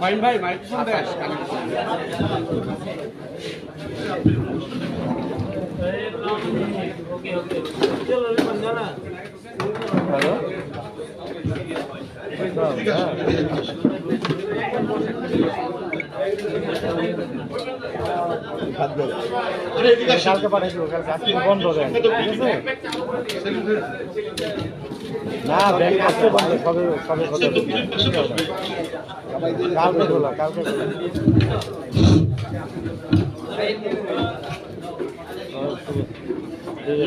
Fine ভাই microphone দেন কালকে পাঠাইছিল কালকে বন্ধ দেন। না ব্যাংক আজকে বন্ধ সবে সবে কালকে খোলা কালকে आगे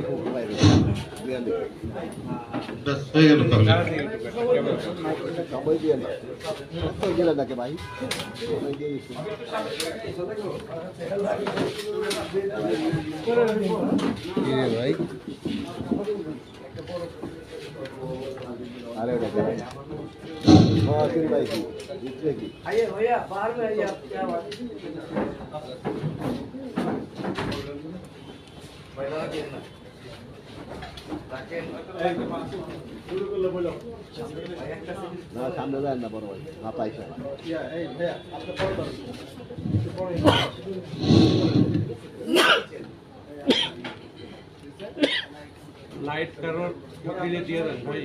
को भाई ले ले बस सही है तो कब ही दिया तो ये लगा के भाई ये ये भाई সবাই দিলে নাকি ভাই সবাই দিয়ে দিচ্ছি ভাই আরে ওটা ভাই হ্যাঁ তিন ভাই কি দিচ্ছে কি না সামনে যায় না বড় ভাই। না পাইছে লাইট কারোর দিলে দিয়ে দেন ভাই।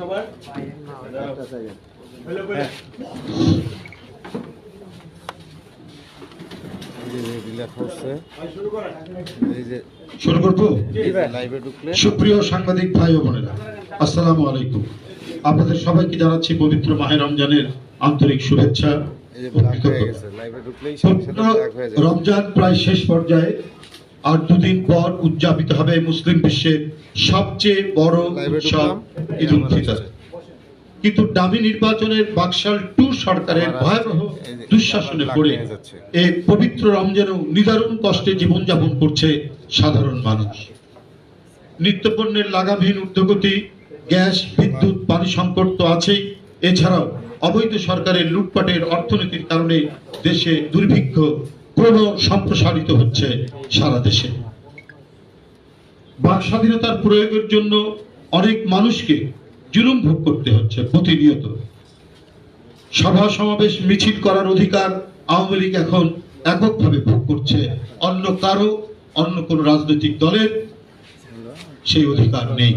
সবার? একটা সেকেন্ড হ্যালো বলে লেখা হচ্ছে। ভাই শুরু করেন। এই যে শুরু করব? লাইভে ঢুকলে। সুপ্রিয় সাংবাদিক ভাই বোনেরা আসসালামু আলাইকুম। আপনাদের সবাইকে জানাচ্ছি পবিত্র মাহে রমজানের আন্তরিক শুভেচ্ছা রমজান প্রায় শেষ পর্যায়ে আর দুদিন পর উদযাপিত হবে মুসলিম বিশ্বের সবচেয়ে বড় উৎসব ঈদ উল ফিতর। কিন্তু ডামি নির্বাচনের বাকশাল টু সরকারের ভয়াবহ দুঃশাসনে পড়ে এই পবিত্র রমজানেও নিদারুণ কষ্টে জীবনযাপন করছে সাধারণ মানুষ। নিত্যপণ্যের লাগামহীন ঊর্ধ্বগতি গ্যাস, বিদ্যুৎ, পানি সংকট তো আছেই। এছাড়াও অবৈধ সরকারের লুটপাটের অর্থনীতির কারণে দেশে দুর্ভিক্ষ ক্রম সম্প্রসারিত হচ্ছে সারা দেশে। বাক স্বাধীনতার প্রয়োগের জন্য অনেক মানুষকে জুলুম ভোগ করতে হচ্ছে প্রতিনিয়ত। সভা সমাবেশ মিছিল করার অধিকার আওয়ামী লীগ এখন এককভাবে ভোগ করছে। অন্য কারও, অন্য কোন রাজনৈতিক দলের সেই অধিকার নেই।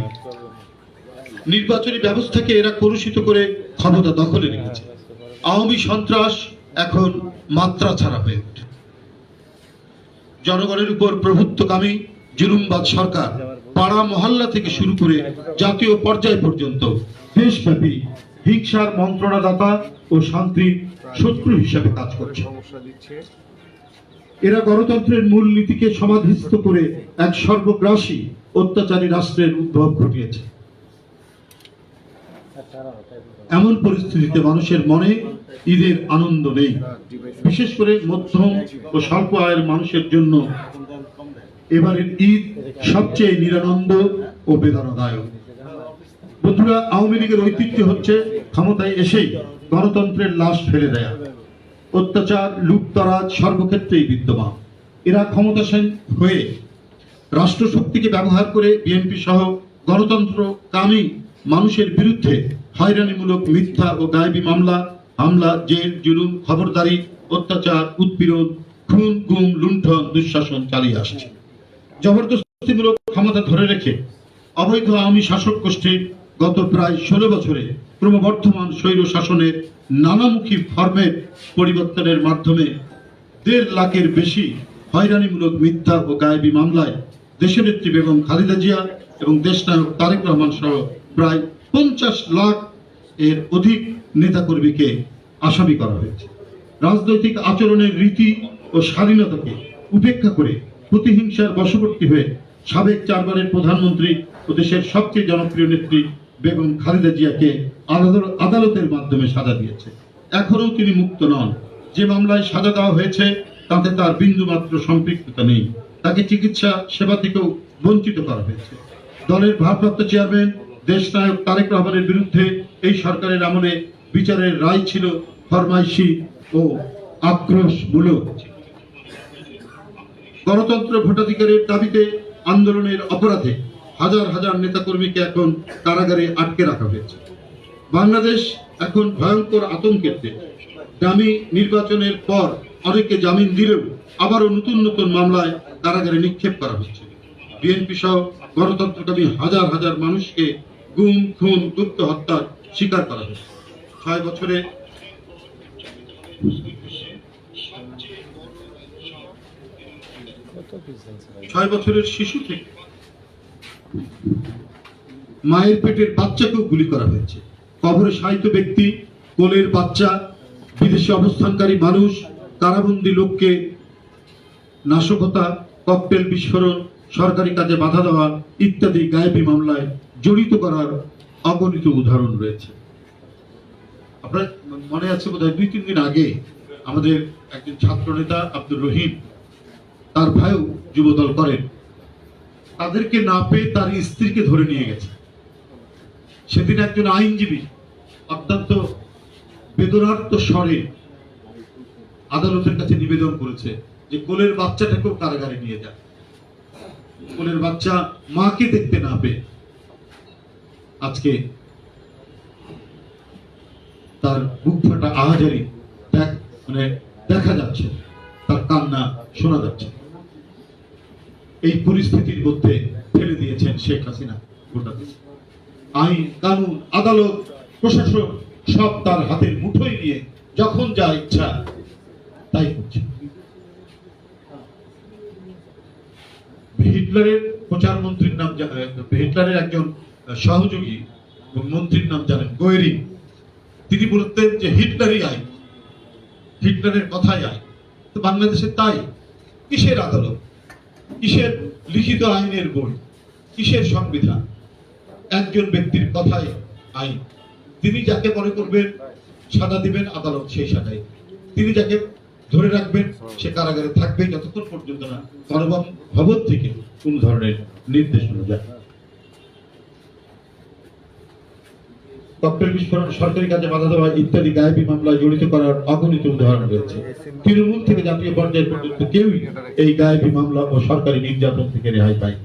নির্বাচনী ব্যবস্থাকে এরা কলুষিত করে ক্ষমতা দখলে রেখেছে। আওয়ামী সন্ত্রাস এখন মাত্রা ছাড়া হয়ে ওঠে। জনগণের উপর প্রভুত্বকামী জুলুমবাদ সরকার পাড়া মহল্লা থেকে শুরু করে জাতীয় পর্যায় পর্যন্ত দেশব্যাপী হিংসার মন্ত্রণাদাতা ও শান্তির শত্রু হিসেবে কাজ করছে। এরা গণতন্ত্রের মূল নীতিকে সমাধিস্থ করে এক সর্বগ্রাসী অত্যাচারী রাষ্ট্রের উদ্ভব ঘটিয়েছে। এমন পরিস্থিতিতে মানুষের মনে ঈদের আনন্দ নেই। বিশেষ করে মধ্যম ও স্বল্প আয়ের মানুষের জন্য এবারের ঈদ সবচেয়ে নিরানন্দ ও বেদনাদায়ক। বন্ধুরা, আওয়ামী লীগের ঐতিহ্য হচ্ছে ক্ষমতায় এসেই গণতন্ত্রের লাশ ফেলে দেয়া। অত্যাচার, লুটতরাজ সর্বক্ষেত্রেই বিদ্যমান। এরা ক্ষমতাসীন হয়ে রাষ্ট্রশক্তিকে ব্যবহার করে বিএনপি সহ গণতন্ত্র কামী মানুষের বিরুদ্ধে হয়রানিমূলক মিথ্যা ও গায়েবী মামলা, হামলা, জেল, জুলুম, খবরদারি, অত্যাচার, উৎপীড়ন, খুন, গুম, লুণ্ঠন, দুঃশাসন চালিয়ে আসছে। জবরদস্তিমূলক ক্ষমতা ধরে রেখে অবৈধ আওয়ামী শাসক গোষ্ঠীর গত প্রায় ষোলো বছরে ক্রমবর্ধমান স্বৈর শাসনের নানামুখী ফরমেট পরিবর্তনের মাধ্যমে দেড় লাখের বেশি হয়রানিমূলক মিথ্যা ও গায়েবী মামলায় দেশনেত্রী বেগম খালেদা জিয়া এবং দেশনায়ক তারেক রহমান সহ প্রায় পঞ্চাশ লাখ এর অধিক নেতাকর্মীকে আসামি করা হয়েছে। রাজনৈতিক আচরণের রীতি ও স্বাধীনতাকে উপেক্ষা করে প্রতিহিংসার বশবর্তী হয়ে সাবেক চারবারের প্রধানমন্ত্রী ও দেশের সবচেয়ে জনপ্রিয় নেত্রী বেগম খালেদা জিয়াকে আদালত- আদালতের মাধ্যমে সাজা দিয়েছে। এখনও তিনি মুক্ত নন। যে মামলায় সাজা দেওয়া হয়েছে, তাতে তার বিন্দুমাত্র সম্পৃক্ততা নেই। তাকে চিকিৎসা সেবা থেকেও বঞ্চিত করা হয়েছে। দলের ভারপ্রাপ্ত চেয়ারম্যান দেশনায়ক তারেক রহমানের বিরুদ্ধে এই সরকারের আমলে বিচারের রায় ছিল ফরমাইশি ও আক্রোশমূলক। গণতন্ত্র ভোটাধিকারের দাবিতে আন্দোলনের অপরাধে হাজার হাজার নেতাকর্মীকে এখন কারাগারে আটকে রাখা হয়েছে। বাংলাদেশ এখন ভয়ঙ্কর আতঙ্কের দেশ। দামি নির্বাচনের পর অনেকে জামিন দিলেও আবারও নতুন নতুন মামলায় কারাগারে নিক্ষেপ করা হচ্ছে। বিএনপি সহ গণতন্ত্রকামী হাজার হাজার মানুষকে গুম, খুন গুপ্ত হত্যার শিকার করা হয়েছে। ছয় বছরে ছয় বছরের শিশু থেকে মায়ের পেটের বাচ্চাকেও গুলি করা হয়েছে। কবরে সাহিত্য ব্যক্তি, কোলের বাচ্চা, বিদেশে অবস্থানকারী মানুষ, কারাবন্দী লোককে নাশকতা, ককটেল বিস্ফোরণ, সরকারি কাজে বাধা দেওয়া ইত্যাদি গায়েবী মামলায় জড়িত করার অগণিত উদাহরণ রয়েছে। আপনার মনে আছে বোধহয় দুই, তিন দিন আগে আমাদের একজন ছাত্র নেতা আব্দুর রহিম, তার ভাইও যুবদল করেন। তাদেরকে না পেয়ে তার স্ত্রীকে ধরে নিয়ে গেছে। সেদিন একজন আইনজীবী অত্যন্ত বেদনার্থ স্বরে আদালতের কাছে নিবেদন করেছে যে কোলের বাচ্চাটাকেও কারাগারে নিয়ে যান। কোলের বাচ্চা মাকে দেখতে না পেয়ে আজকে তার বুক ফাটা আহাজারি মানে দেখা যাচ্ছে, তার কান্না শোনা যাচ্ছে। এই পরিস্থিতির মধ্যে ফেলে দিয়েছেন শেখ হাসিনা গোটা আইন, কানুন, আদালত, প্রশাসন সব তার হাতের মুঠোয় নিয়ে যখন যা ইচ্ছা তাই করছে। হিটলারের প্রচার মন্ত্রীর নাম হিটলারের একজন সহযোগী এবং মন্ত্রীর নাম জানেন গোয়েরি তিনি বলতেন যে, হিটলারই আইন হিটলারের কথাই আইন তো বাংলাদেশে তাই? কিসের আদালত? কিসের লিখিত আইনের বই? কিসের সংবিধান? একজন ব্যক্তির কথাই আইন। তিনি যাকে মনে করবেন সাজা দিবেন, আদালত সেই সাজাই তিনি যাকে ধরে রাখবেন, সে কারাগারে থাকবে, যতক্ষণ পর্যন্ত না গণভবন ভবন থেকে কোন ধরনের নির্দেশনা যায় ককটেল বিস্ফোরণ, সরকারি কাজে বাধা দেওয়া, ইত্যাদি গায়েবী মামলায় জড়িত করার অগণিত উদাহরণ রয়েছে। তৃণমূল থেকে জাতীয় পর্যায় পর্যন্ত কেউই এই গায়েবী মামলা ও সরকারি নির্যাতন থেকে রেহাই পায়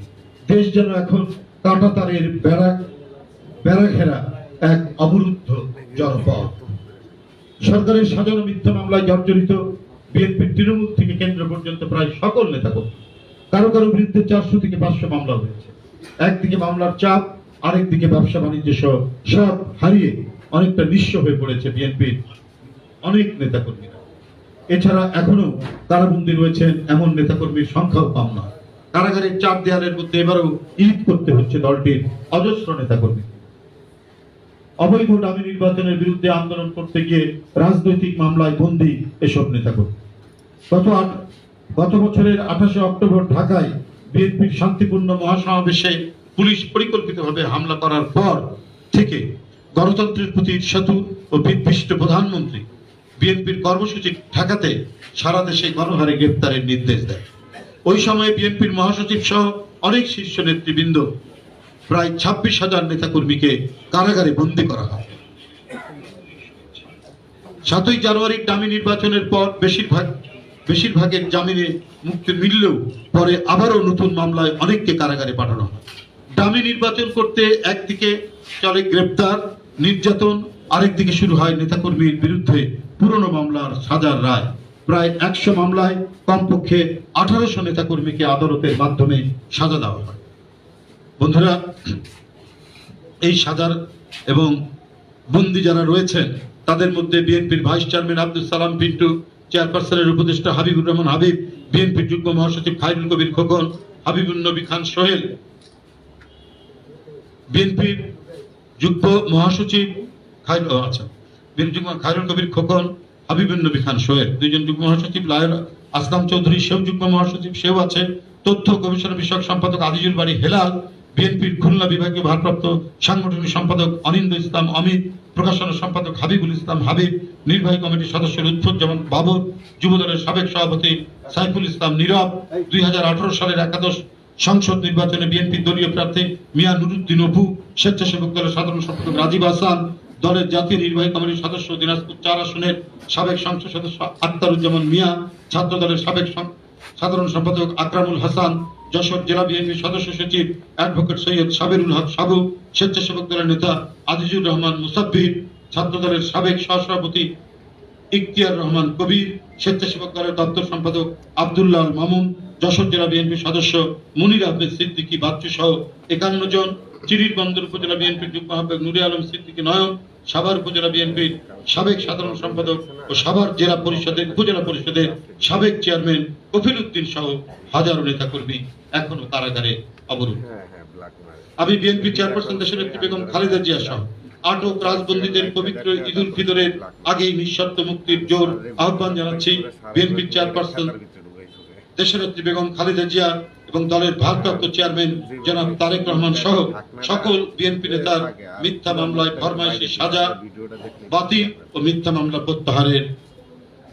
দেশ যেন এখন কাঁটাতারের বেড়া বেড়া ঘেরা এক অবরুদ্ধ জনপদ। সরকারের সাজানো মিথ্যা মামলায় জর্জরিত বিএনপির তৃণমূল থেকে কেন্দ্র পর্যন্ত প্রায় সকল নেতা কারও কারও বিরুদ্ধে চারশো থেকে পাঁচশো মামলা হয়েছে। একদিকে মামলার চাপ আরেকদিকে ব্যবসা বাণিজ্য সহ সব হারিয়ে অনেকটা নিঃস্ব হয়ে পড়েছে বিএনপির অনেক নেতাকর্মীরা। এছাড়া এখনও কারাবন্দী রয়েছেন এমন নেতাকর্মীর সংখ্যাও কম নয়। কারাগারের চার দেয়ালের মধ্যে এবারও ঈদ করতে হচ্ছে দলটির অজস্র নেতাকর্মী। অবৈধ দামি নির্বাচনের বিরুদ্ধে আন্দোলন করতে গিয়ে রাজনৈতিক মামলায় বন্দী এসব নেতাকর্মী। গত গত বছরের আঠাশে অক্টোবর ঢাকায় বিএনপির শান্তিপূর্ণ মহাসমাবেশে পুলিশ পরিকল্পিতভাবে হামলা করার পর থেকে গণতন্ত্রের প্রতি ঈর্ষাতুর ও বিদ্বিষ্ট প্রধানমন্ত্রী বিএনপির কর্মসূচি ঠেকাতে সারা দেশে গণহারে গ্রেপ্তারের নির্দেশ দেয়। ওই সময়ে বিএনপির মহাসচিব সহ অনেক শীর্ষ নেতৃবৃন্দ, প্রায় ছাব্বিশ হাজার নেতাকর্মীকে কারাগারে বন্দী করা হয়। সাতই জানুয়ারির দামি নির্বাচনের পর বেশিরভাগ, বেশিরভাগের জামিনে মুক্তি মিললেও পরে আবারও নতুন মামলায় অনেককে কারাগারে পাঠানো হয়। দামি নির্বাচন করতে একদিকে চলে গ্রেপ্তার, নির্যাতন, আরেকদিকে শুরু হয় নেতাকর্মীর বিরুদ্ধে পুরনো মামলার সাজার রায়। প্রায় একশো মামলায় কমপক্ষে আঠারোশো নেতাকর্মীকে আদালতের মাধ্যমে সাজা দেওয়া হয়। বন্ধুরা, এই সাজার এবং বন্দি যারা রয়েছেন, তাদের মধ্যে বিএনপির ভাইস চেয়ারম্যান আব্দুল সালাম পিন্টু, চেয়ারপারসনের উপদেষ্টা হাবিবুর রহমান হাবিব, বিএনপির যুগ্ম মহাসচিব খায়রুল কবির খোকন হাবিবুল নবী খান সোহেল বিএনপির যুগ্ম মহাসচিব খায়রুল আচ্ছা যুগ্ম খায়রুল কবির খোকন হাবিবুল নবী খান সোহেল, দুইজন যুগ্ম মহাসচিব লায়ন আসলাম চৌধুরী, সেও যুগ্ম মহাসচিব, সেও আছে। তথ্য গবেষণা বিষয়ক সম্পাদক আজিজুল বাড়ি হেলাল, বিএনপির খুলনা বিভাগীয় ভারপ্রাপ্ত সাংগঠনিক সম্পাদক অনিন্দ ইসলাম অমিত, প্রকাশনা সম্পাদক হাবিবুল ইসলাম হাবিব, নির্বাহী কমিটির সদস্য লুৎফুজ্জামান বাবর যুবদলের সাবেক সভাপতি সাইফুল ইসলাম নীরব, দুই হাজার আঠারো সালের একাদশ সংসদ নির্বাচনে বিএনপি দলীয় প্রার্থী মিয়া নুরুদ্দিন অপু, স্বেচ্ছাসেবক দলের সাধারণ সম্পাদক রাজীব হাসান দলের জাতীয় নির্বাহী কমিটির সদস্য দিনাজপুর চার আসনের সাবেক সংসদ সদস্য আক্তারুজ্জামান মিয়া, ছাত্র দলের সাবেক সাধারণ সম্পাদক আকরামুল হাসান, যশোর জেলা বিএনপির সদস্য সচিব অ্যাডভোকেট সৈয়দ সাবিরুল হক সাবু, স্বেচ্ছাসেবক দলের নেতা আজিজুর রহমান মুসাব্বির, ছাত্র দলের সাবেক সহসভাপতি ইখতিয়ার রহমান কবির, স্বেচ্ছাসেবক দলের দপ্তর সম্পাদক আব্দুল্লাহ মামুন যশোর জেলা বিএনপির সদস্য মুনির আহমেদ সিদ্দিকী বাচ্চু সহ একান্ন জন চিরির বন্দর উপজেলা বিএনপির যুগ্ম আহ্বায়ক নুরে আলম সিদ্দিকী নয়ন সাভার উপজেলা বিএনপির সাবেক সাধারণ সম্পাদক ও সাভার জেলা পরিষদের উপজেলা পরিষদের সাবেক চেয়ারম্যান কফিল উদ্দিন সহ হাজারো নেতাকর্মী এখনও কারাগারে অবরোধ আমি বিএনপি চেয়ারপারসন দেশের নেত্রী বেগম খালেদা জিয়া সহ আটক রাজবন্দীদের পবিত্র ঈদুল ফিতরের আগেই নিঃশর্ত মুক্তির জোর আহ্বান জানাচ্ছি বিএনপির চেয়ারপারসন দেশনেত্রী বেগম খালেদা জিয়া এবং দলের ভারপ্রাপ্ত চেয়ারম্যান জনাব তারেক রহমান সহ সকল বিএনপি নেতার মিথ্যা মামলায় ফরমাইশি সাজা বাতিল ও মিথ্যা মামলা প্রত্যাহারের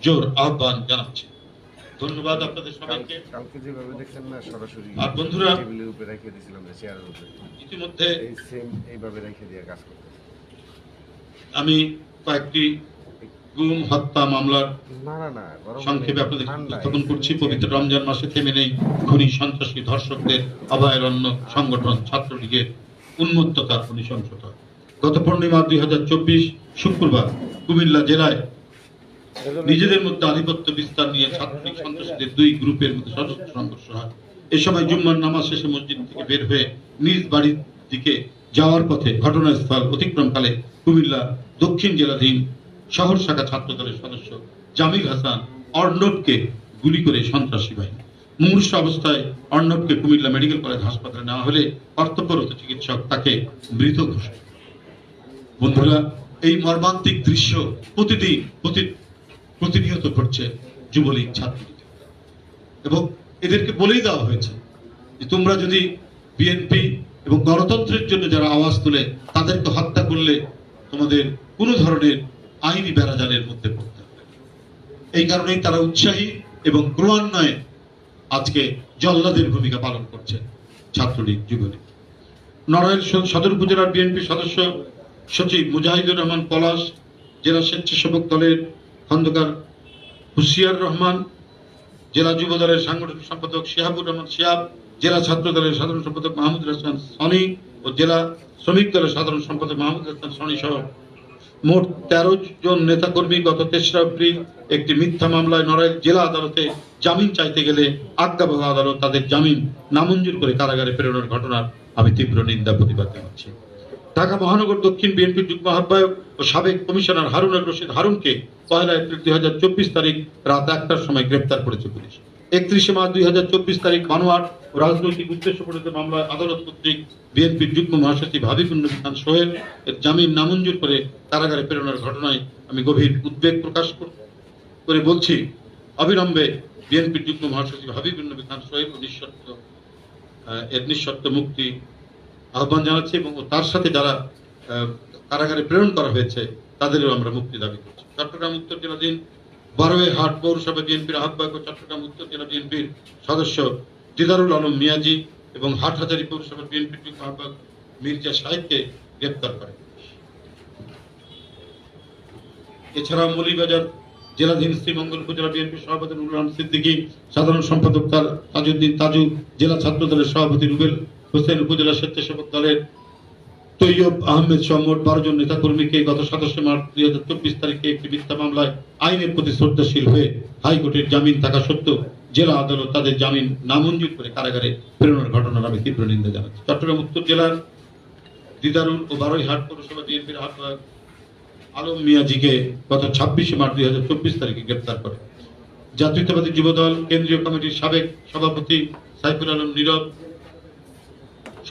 জোর আহ্বান জানাচ্ছি। ধন্যবাদ আপনাদের সবাইকে। কালকে যেভাবে দেখছেন না সরাসরি আর বন্ধুরা- টেবিলের উপরে রেখে দিয়েছিলাম যে চেয়ারের উপরে। ইতিমধ্যে এই সেম এইভাবে রেখে দিয়ে কাজ করতে আমি কয়েকটি গুম হত্যা মামলার সংক্ষেপে আপনাদের উপস্থাপন করছি পবিত্র রমজান মাসে থেমে নেই সন্ত্রাসী ধর্ষকদের অভয়ারণ্য সংগঠন ছাত্রলীগের নৃশংসতা গত পূর্ণিমা দুই হাজার চব্বিশ শুক্রবার কুমিল্লা জেলায় নিজেদের মধ্যে আধিপত্য বিস্তার নিয়ে ছাত্রলীগ সন্ত্রাসীদের দুই গ্রুপের মধ্যে সশস্ত্র সংঘর্ষ হয়। এ সময় জুম্মার নামাজ শেষে মসজিদ থেকে বের হয়ে নিজ বাড়ির দিকে যাওয়ার পথে ঘটনাস্থল অতিক্রমকালে কুমিল্লা দক্ষিণ জেলাধীন শহর শাখা ছাত্র দলের সদস্য জামিল হাসান অর্ণবকে গুলি করে সন্ত্রাসী বাহিনী। মুমূর্ষ অবস্থায় অর্ণবকে কুমিল্লা মেডিকেল কলেজ হাসপাতালে নেওয়া হলে কর্তব্যরত চিকিৎসক তাকে মৃত ঘোষণা বন্ধুরা, এই মর্মান্তিক দৃশ্য প্রতিদিন প্রতি- প্রতিনিয়ত ঘটছে যুবলীগ ছাত্রলীগ এবং এদেরকে বলেই দেওয়া হয়েছে যে তোমরা যদি বিএনপি এবং গণতন্ত্রের জন্য যারা আওয়াজ তুলে, তাদেরকে হত্যা করলে তোমাদের কোনো ধরনের আইনি বেড়াজালের মধ্যে পড়তে হবে। এই কারণেই তারা উৎসাহী এবং ক্রমান্বয়ে আজকে জল্লাদের ভূমিকা পালন করছে ছাত্রলীগ, যুবলীগ। নড়াইল সদর উপজেলার বিএনপি সদস্য সচিব মুজাহিদুর রহমান পলাশ, জেলা স্বেচ্ছাসেবক দলের খন্দকার হুশিয়ার রহমান, জেলা যুব দলের সাংগঠনিক সম্পাদক শিহাবুর রহমান শিহাব জেলা ছাত্র দলের সাধারণ সম্পাদক মাহমুদ হাসান সনি ও জেলা শ্রমিক দলের সাধারণ সম্পাদক মাহমুদ হাসান সনি সহ মোট তেরো জন নেতাকর্মী গত তেসরা এপ্রিল একটি মিথ্যা মামলায় নড়াইল জেলা আদালতে জামিন চাইতে গেলে আজ্ঞাবহ আদালত তাদের জামিন নামঞ্জুর করে কারাগারে প্রেরণের ঘটনার আমি তীব্র নিন্দা প্রতিবাদ জানাচ্ছি। ঢাকা মহানগর দক্ষিণ বিএনপির যুগ্ম আহ্বায়ক ও সাবেক কমিশনার হারুন রশিদ হারুনকে পয়লা এপ্রিল দুই হাজার চব্বিশ তারিখ রাত একটার সময় গ্রেপ্তার করেছে পুলিশ। একত্রিশে মার্চ দুই হাজার চব্বিশ তারিখ বানোয়াট ও রাজনৈতিক উদ্দেশ্য প্রণীত মামলায় আদালত কর্তৃক বিএনপির যুগ্ম মহাসচিব হাবিবুল খান সোহেল এর জামিন নামঞ্জুর করে কারাগারে প্রেরণের ঘটনায় আমি গভীর উদ্বেগ প্রকাশ কর- করে বলছি। অবিলম্বে বিএনপির যুগ্ম মহাসচিব হাবিবুল নবী খান সোহেল ও নিঃশর্ত এর নিঃশর্ত মুক্তি আহ্বান জানাচ্ছি এবং তার সাথে যারা কারাগারে প্রেরণ করা হয়েছে তাদেরও আমরা মুক্তি দাবি করছি। চট্টগ্রাম উত্তর জেলাধীন বারোয় হাট পৌরসভা বিএনপির আহ্বায়ক ও চট্টগ্রাম উত্তর জেলা বিএনপির সদস্য দিদারুল আলম মিয়াজি এবং হাটহাজারী পৌরসভা বিএনপির যুগ্ম আহ্বায়ক মির্জা সাহেবকে গ্রেপ্তার করে। এছাড়া মৌলিবাজার জেলাধীন শ্রীমঙ্গল উপজেলা বিএনপি সভাপতি নুরুল আলম সিদ্দিকী, সাধারণ সম্পাদক তার তাজউদ্দিন তাজু, জেলা ছাত্র দলের সভাপতি রুবেল হোসেন, উপজেলা স্বেচ্ছাসেবক দলের তৈয়ব আহমেদ সহ মোট বারো জন নেতাকর্মীকে গত সাতাশে মার্চ দুই হাজার চব্বিশ তারিখে একটি মিথ্যা মামলায় আইনের প্রতি শ্রদ্ধাশীল হয়ে হাইকোর্টের জামিন থাকা সত্ত্বেও জেলা আদালত তাদের জামিন নামঞ্জুর করে কারাগারে প্রেরণের ঘটনার আমি তীব্র নিন্দা জানাচ্ছি। চট্টগ্রাম উত্তর জেলার দিদারুল ও বারোইহাট পৌরসভা বিএনপির আহ্বায়ক আলম মিয়াজিকে গত ছাব্বিশে মার্চ দুই হাজার চব্বিশ তারিখে গ্রেপ্তার করে। জাতীয়তাবাদী যুবদল, কেন্দ্রীয় কমিটির সাবেক সভাপতি সাইফুল আলম নীরব,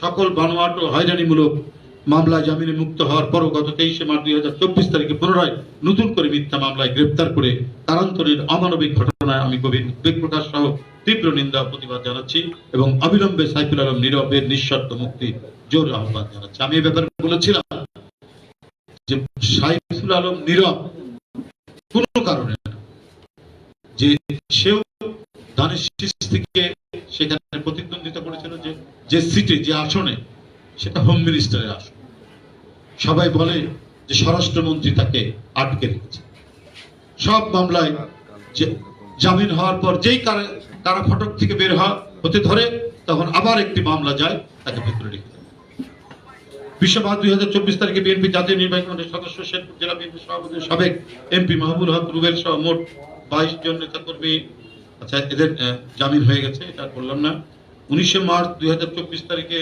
সকল বানোয়াট ও হয়রানিমূলক মামলায় জামিনে মুক্ত হওয়ার পরও গত তেইশে মার্চ দুই হাজার চব্বিশ তারিখে পুনরায় নতুন করে মিথ্যা মামলায় গ্রেপ্তার করে কারান্তরের অমানবিক ঘটনায় আমি গভীর উদ্বেগ প্রকাশ সহ তীব্র নিন্দা প্রতিবাদ জানাচ্ছি এবং অবিলম্বে সাইফুল আলম নীরবের নিঃশর্ত মুক্তি জোর আহ্বান জানাচ্ছি। আমি এই ব্যাপারে বলেছিলাম যে সাইফুল আলম নীরব কোন কারণে যে সেও থেকে সেখানে প্রতিদ্বন্দ্বিতা করেছিল যে যে সিটে, যে আসনে, সেটা হোম মিনিস্টারের আসন। সবাই বলে যে স্বরাষ্ট্রমন্ত্রী তাকে আটকে রেখেছে। সব মামলায় জামিন হওয়ার পর যেই কারা কারা ফটক থেকে বের হওয়া হতে ধরে, তখন আবার একটি মামলা যায়, তাকে ভেতরে রেখে দেয়। বিশ্ব দুই হাজার চব্বিশ তারিখে বিএনপি জাতীয় নির্বাহী কমিটির সদস্য শেরপুর জেলা বিএনপি সভাপতি সাবেক এমপি মাহবুল হক রুবেল সহ মোট বাইশ জন নেতাকর্মী আচ্ছা এদের জামিন হয়ে গেছে, এটা বললাম না। উনিশে মার্চ দুই হাজার চব্বিশ তারিখে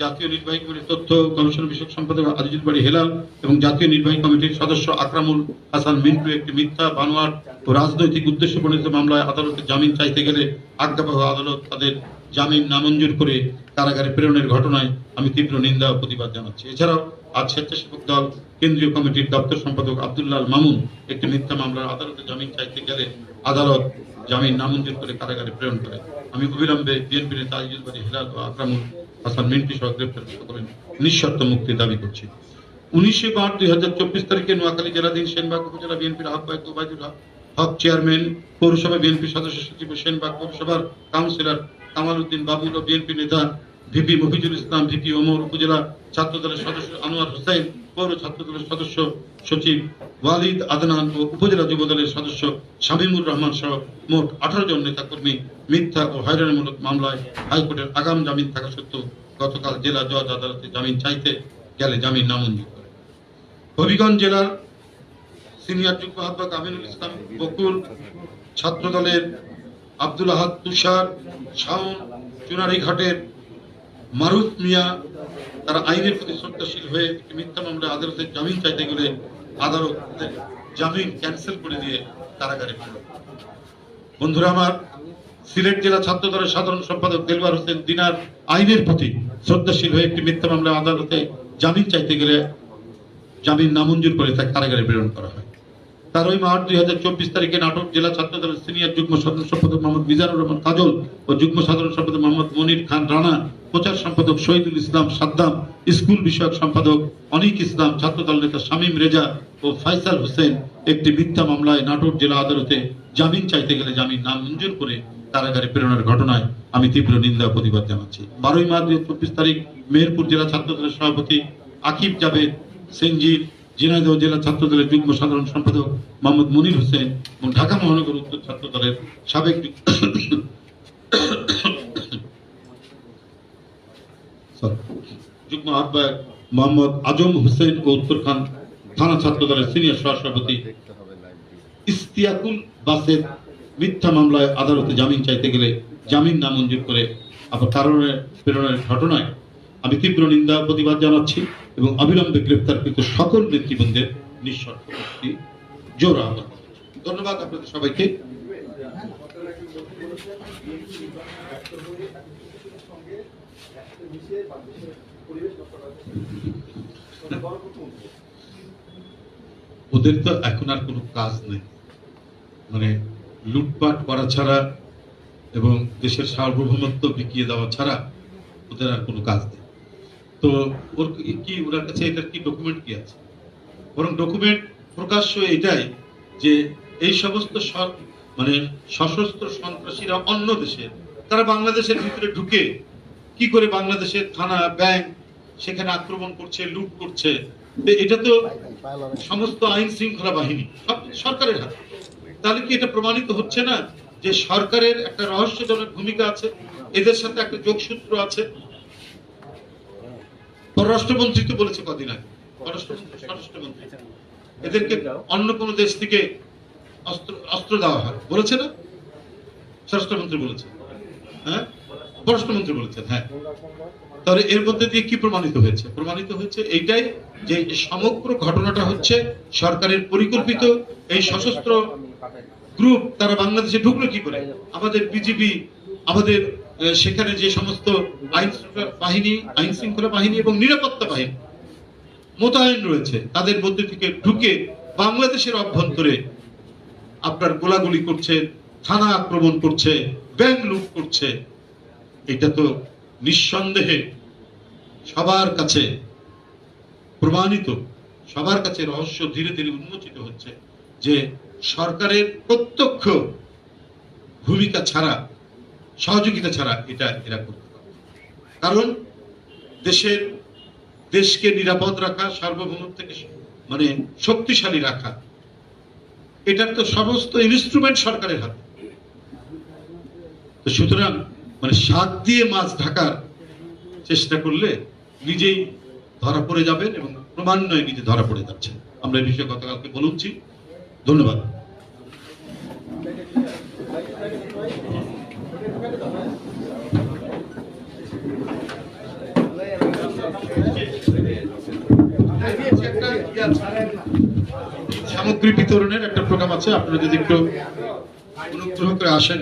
জাতীয় নির্বাহী কমিটির তথ্য কমিশন বিষয়ক সম্পাদক আজিজুল বাড়ি হেলাল এবং জাতীয় নির্বাহী কমিটির সদস্য আকরামুল হাসান মিন্টু একটি মিথ্যা বানোয়ার ও রাজনৈতিক উদ্দেশ্য প্রণীত মামলায় আদালতে জামিন চাইতে গেলে আজ্ঞাবহ আদালত তাদের জামিন নামঞ্জুর করে কারাগারে প্রেরণের ঘটনায় আমি তীব্র নিন্দা ও প্রতিবাদ জানাচ্ছি। এছাড়াও আজ স্বেচ্ছাসেবক দল কেন্দ্রীয় কমিটির দপ্তর সম্পাদক আব্দুল্লাহ মামুন একটি মিথ্যা মামলার আদালতে জামিন চাইতে গেলে আদালত জামিন নামঞ্জুর করে কারাগারে প্রেরণ করে। আমি অবিলম্বে বিএনপি নেতা আজিজুল বাড়ি হেলাল ও আকরামুল হাসান মিন্টু সহ গ্রেপ্তার সকলের নিঃশর্ত মুক্তি দাবি করছি। উনিশে মার্চ দুই হাজার চব্বিশ তারিখে নোয়াখালী জেলাধীন সেনবাগ উপজেলা বিএনপির আহ্বায়ক ওবায়দুল হক চেয়ারম্যান, পৌরসভা বিএনপি সদস্য সচিব সেনবাগ পৌরসভার কাউন্সিলর কামাল উদ্দিন বাবুল ও বিএনপি নেতা ভিপি মফিজুল ইসলাম, ভিপি ওমর উপজেলা ছাত্র দলের সদস্য আনোয়ার হোসেন পৌর ছাত্র দলের সদস্য সচিব ওয়ালিদ আদনান ও উপজেলা যুব দলের সদস্য শামীমুর রহমান সহ মোট আঠারো জন নেতাকর্মী মিথ্যা ও হয়রানিমূলক মামলায় হাইকোর্টের আগাম জামিন থাকা সত্ত্বেও গতকাল জেলা জজ আদালতে জামিন চাইতে গেলে জামিন নামঞ্জুর করে। হবিগঞ্জ জেলার সিনিয়র যুগ্ম আহ্বায়ক আমিনুল ইসলাম বকুল ছাত্র দলের আব্দুল আহাদ তুষার, শাওন চুনারি ঘাটের মারুফ মিয়া তারা আইনের প্রতি শ্রদ্ধাশীল হয়ে মিথ্যা মামলা আদালতের জামিন চাইতে গেলে আদালত জামিন ক্যান্সেল করে দিয়ে কারাগারে ফেরত। বন্ধুরা আমার, সিলেট জেলা ছাত্র দলের সাধারণ সম্পাদক দেলবার হোসেন দিনার আইনের প্রতি শ্রদ্ধাশীল হয়ে একটি মিথ্যা মামলা আদালতে জামিন চাইতে গেলে জামিন নামঞ্জুর করে তাকে কারাগারে প্রেরণ করা হয়। তেরোই মার্চ দুই হাজার চব্বিশ তারিখে নাটক জেলা ছাত্র দলের সিনিয়র যুগ্ম সাধারণ সম্পাদক মোহাম্মদ মিজানুর রহমান কাজল ও যুগ্ম সাধারণ সম্পাদক মোহাম্মদ মনির খান রানা, প্রচার সম্পাদক শহীদুল ইসলাম সাদ্দাম, স্কুল বিষয়ক সম্পাদক অনিক ইসলাম ছাত্র দল নেতা শামীম রেজা ও ফাইসাল হোসেন একটি মিথ্যা মামলায় নাটোর জেলা আদালতে জামিন চাইতে গেলে জামিন নাম মঞ্জুর করে কারাগারে প্রেরণের ঘটনায় আমি তীব্র নিন্দা প্রতিবাদ জানাচ্ছি। বারোই মার্চ চব্বিশ তারিখ মেহেরপুর জেলা ছাত্র দলের সভাপতি আকিব জাবেদ সেনজির ঝিনাইদহ জেলা ছাত্র দলের যুগ্ম সাধারণ সম্পাদক মোহাম্মদ মনির হোসেন এবং ঢাকা মহানগর উত্তর ছাত্র দলের সাবেক যুগ্ম আহ্বায়ক মোহাম্মদ আজম হোসেন ও উত্তরখান থানা ছাত্র দলের সিনিয়র সহসভাপতি ইস্তিয়াকুল বাসের মিথ্যা মামলায় আদালতে জামিন চাইতে গেলে জামিন নামঞ্জুর করে আবার কারণে প্রেরণের ঘটনায় আমি তীব্র নিন্দা প্রতিবাদ জানাচ্ছি। এবং অবিলম্বে গ্রেপ্তারকৃত সকল নেতৃবৃন্দের নিঃশর্ত মুক্তি। জোর আহ্বান ধন্যবাদ আপনাদের সবাইকে। ওদের তো এখন আর কোনো কাজ নেই। মানে লুটপাট করা ছাড়া এবং দেশের সার্বভৌমত্ব বিকিয়ে দেওয়া ছাড়া ওদের আর কোনো কাজ নেই। তো ওর কি- ওনার কাছে এটার কি ডকুমেন্ট কি আছে? বরং ডকুমেন্ট প্রকাশ্য এটাই যে এই সমস্ত মানে সশস্ত্র সন্ত্রাসীরা অন্য দেশের তারা বাংলাদেশের ভিতরে ঢুকে কি করে বাংলাদেশের থানা, ব্যাংক সেখানে আক্রমণ করছে, লুট করছে? এটা তো সমস্ত আইন শৃঙ্খলা বাহিনী, সব সরকারের হাতে। তাহলে কি এটা প্রমাণিত হচ্ছে না যে সরকারের একটা রহস্যজনক ভূমিকা আছে? এদের সাথে একটা যোগসূত্র আছে? পররাষ্ট্রমন্ত্রী তো বলেছে কদিন আগে। পররাষ্ট্রমন্ত্রী এদেরকে অন্য কোন দেশ থেকে অস্ত্র অস্ত্র দেওয়া হয়। বলেছে না? স্বরাষ্ট্রমন্ত্রী বলেছে। হ্যাঁ? পররাষ্ট্রমন্ত্রী বলেছেন হ্যাঁ। তাহলে এর মধ্যে দিয়ে কি প্রমাণিত হয়েছে? প্রমাণিত হয়েছে এইটাই যে সমগ্র ঘটনাটা হচ্ছে সরকারের পরিকল্পিত এই সশস্ত্র গ্রুপ তারা বাংলাদেশে ঢুকলো কি করে? আমাদের বিজিবি, আমাদের সেখানে যে সমস্ত আইন বাহিনী, আইন শৃঙ্খলা বাহিনী এবং নিরাপত্তা বাহিনী মোতায়েন রয়েছে, তাদের মধ্যে থেকে ঢুকে বাংলাদেশের অভ্যন্তরে আপনার গোলাগুলি করছে, থানা আক্রমণ করছে, ব্যাংক লুট করছে। এটা তো নিঃসন্দেহে সবার কাছে প্রমাণিত, সবার কাছে রহস্য ধীরে ধীরে উন্মোচিত হচ্ছে যে সরকারের প্রত্যক্ষ ভূমিকা ছাড়া সহযোগিতা ছাড়া এটা এরা করতে পারে কারণ দেশের দেশকে নিরাপদ রাখা সার্বভৌমত্ব থেকে মানে শক্তিশালী রাখা, এটার তো সমস্ত ইনস্ট্রুমেন্ট সরকারের হাতে। তো সুতরাং মানে শাক দিয়ে মাছ ঢাকার চেষ্টা করলে নিজেই ধরা পড়ে যাবেন এবং ক্রমান্বয়ে নিজে ধরা পড়ে যাচ্ছেন। আমরা এই বিষয়ে গতকালকে বলছি ধন্যবাদ। সামগ্রী বিতরণের একটা প্রোগ্রাম আছে আপনারা যদি একটু অনুগ্রহ করে আসেন।